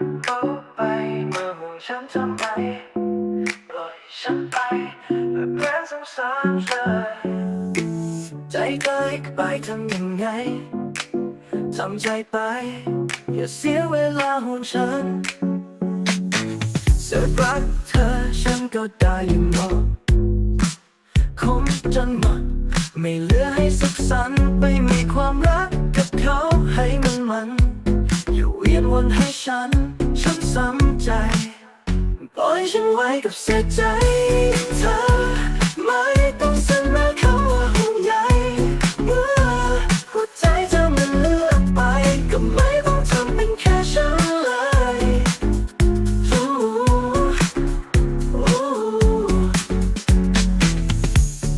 กเขาไปมาห่วงฉันทำไมปล่อยฉันไปแบบแรงสงสารเธอใจใกล้ไปทำยังไงทำใจไป อย่าเสียเวลาห่วงฉันเสียรักเธอฉันก็ได้อยู่หมดคมจนหมดไม่เหลือให้สุขสันต์ไปมีความรักกับเขาให้มันมัน อยู่เวียนวนให้ฉัน ซ้ำใจปล่อยฉันไว้กับเสียใจเธอ ไม่ต้องเสนอคำว่าห่วงใยเมื่อหัวใจเธอมันเลือกไป ก็ไม่ต้องทำเป็นแค่ฉันเลยอู้อู้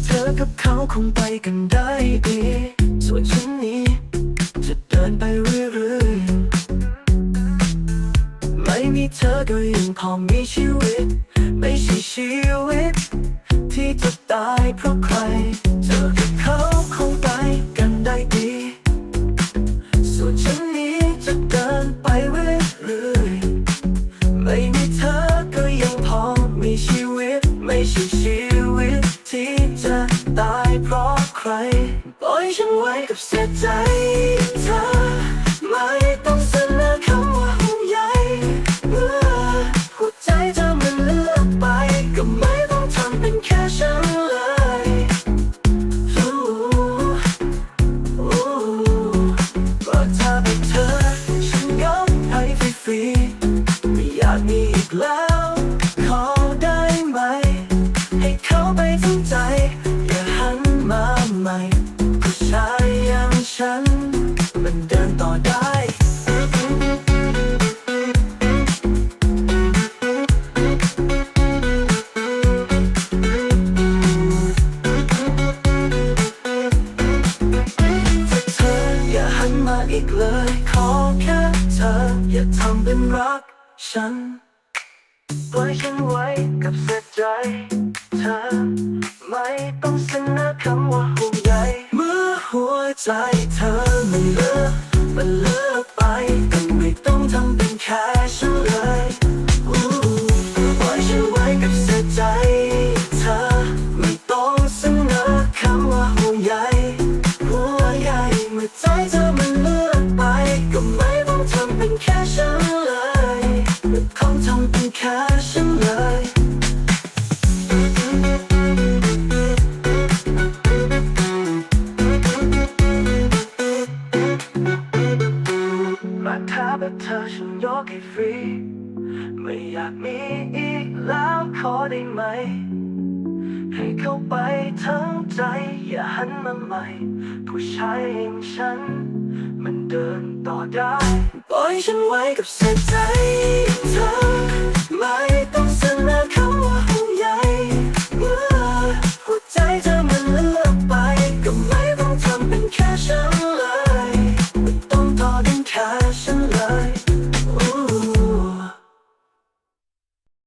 เธอกับเขาคงไปกันได้ดีส่วนฉันนี้จะเดินไป ม่มีเธอก็ยังพอมีชีวิต ไม่ใช่ชีวิต ที่จะตายเพราะใคร เธอกับเขาคงไปกันได้ดี ส่วนฉันนี้จะเดินไปเรื่อยๆไม่มีเธอก็ยังพอมีชีวิต ไม่ใช่ชีวิต ที่จะตายเพราะใคร ปล่อยฉันไว้กับเสียใจ แล้ว ขอได้ไหม ให้เขาไปทั้งใจ อย่าหันมาใหม่ผู้ชายอย่างฉัน มันเดินต่อได้เธออย่าหันมาอีกเลย ขอแค่เธอ อย่าทำเป็นรักฉัน ปล่อยฉันไว้กับเสียใจเธอ ไม่ต้องเสนอคำว่าห่วงใยเมื่อหัวใจเธอมันเลอะมันเลิก ฉันยกให้ฟรี ไม่อยากมีอีกแล้วขอได้ไหม ให้เข้าไปทั้งใจอย่าหันมาใหม่ ผู้ชายอย่างฉัน มันเดินต่อได้ปล่อยฉันไว้กับเสียใจเธอไม่ต้องเสนอ